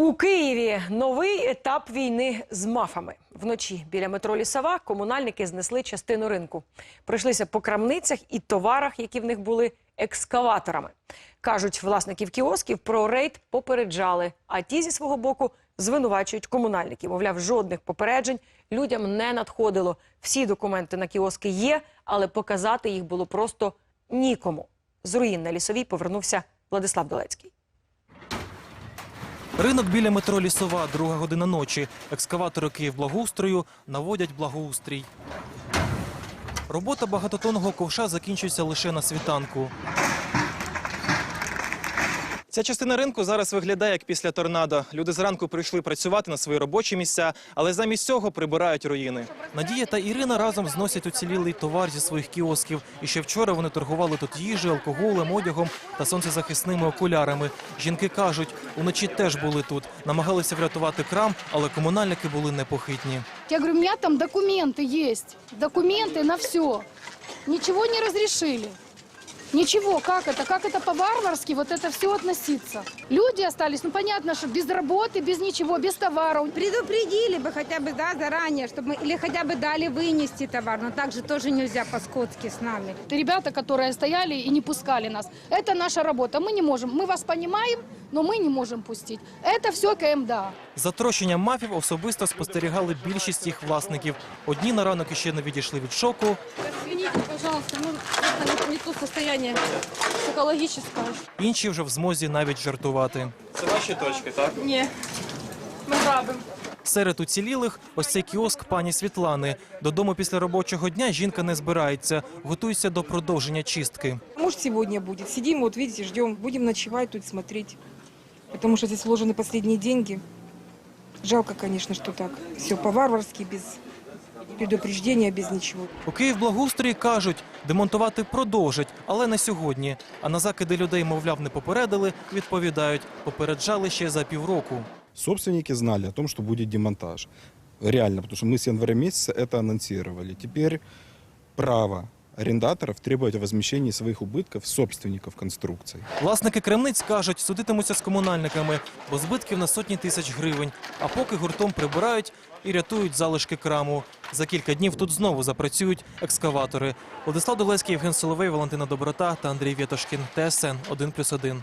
У Києві новий етап війни з мафами. Вночі біля метро Лісова комунальники знесли частину ринку. Пройшлися по крамницях і товарах, які в них були екскаваторами. Кажуть, власників кіосків про рейд попереджали, а ті зі свого боку звинувачують комунальників. Мовляв, жодних попереджень людям не надходило. Всі документи на кіоски є, але показати їх було просто нікому. З руїн на лісовій повернувся Владислав Долецький. Ринок біля метро Лісова, друга година ночі. Екскаватори Київблагоустрою наводять благоустрій. Робота багатотонного ковша закінчується лише на світанку. Ця частина ринку зараз виглядає як після торнадо. Люди зранку прийшли працювати на свої робочі місця, але замість цього прибирають руїни. Надія та Ірина разом зносять уцілілий товар зі своїх кіосків. І ще вчора вони торгували тут їжею, алкоголем, одягом та сонцезахисними окулярами. Жінки кажуть, уночі теж були тут, намагалися врятувати крам, але комунальники були непохитні. Я говорю, у меня там документы есть. Документы на все. Ничего не разрешили. Ничего, как это? Как это по-варварски вот это все относиться? Люди остались, ну понятно, что без работы, без ничего, без товаров. Предупредили бы хотя бы да, заранее, чтобы мы, или хотя бы дали вынести товар, но так же тоже нельзя по-скотски с нами. Ребята, которые стояли и не пускали нас, это наша работа, мы не можем. Мы вас понимаем, но мы не можем пустить. Это все КМДА. За трощенням мафів особисто спостерігали більшість їх власників. Одні на ранок іще не відійшли від шоку, Извините, пожалуйста, ну это не, не то состояние психологическое. інші вже в змозі навіть жартувати. Це ваші точки, так? Не, ми грабимо. Серед уцілілих ось цей кіоск пані Світлани. Додому після робочого дня жінка не збирається, готується до продовження чистки. Муж сегодня будет. Сидим, вот видите, ждем. Будем ночевать тут, смотреть. Потому что здесь вложены последние деньги. Жалко, конечно, что так. Все по-варварски, без предупреждения, без нічого. У Київблагоустрої кажуть, демонтувати продовжать, але не сьогодні. А на закиди людей, мовляв, не попередили, відповідають, попереджали ще за півроку. Собственники знали о том, что будет демонтаж. Реально, потому что мы с января месяца это анонсировали. Теперь право арендаторов требовать о возмещении своих убытков собственников конструкций. Власники кремниць кажуть, судитимуться з комунальниками, бо збитків на сотні тисяч гривень. А поки гуртом прибирають і рятують залишки краму. За кілька днів тут знову запрацюють екскаватори. Владислав Долецький, Євген Соловей, Валентина Доброта та Андрій Вєтошкін. ТСН 1+,1.